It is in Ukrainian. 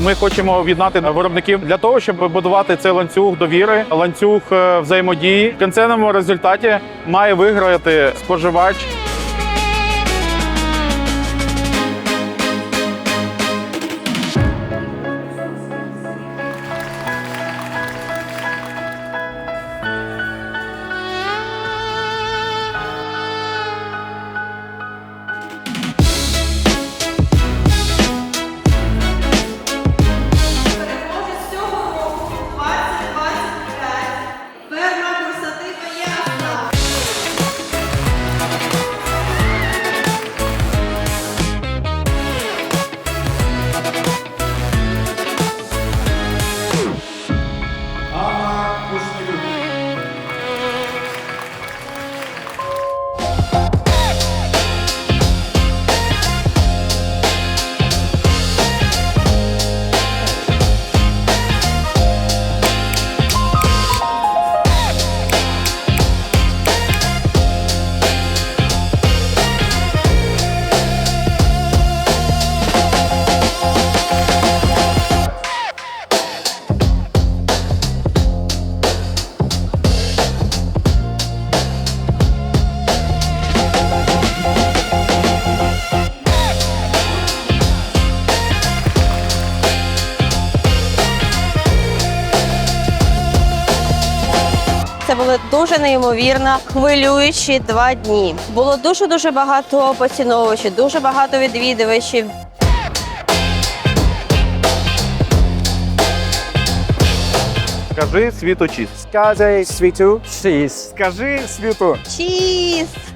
Ми хочемо об'єднати виробників для того, щоб будувати цей ланцюг довіри, ланцюг е, взаємодії. В кінцевому результаті має виграти споживач. Це були дуже неймовірно хвилюючі два дні. Було дуже дуже багато поціновувачів, дуже багато відвідувачів. Скажи світу чіс. Скажи світу. Скажи світу. Чіз! Скажи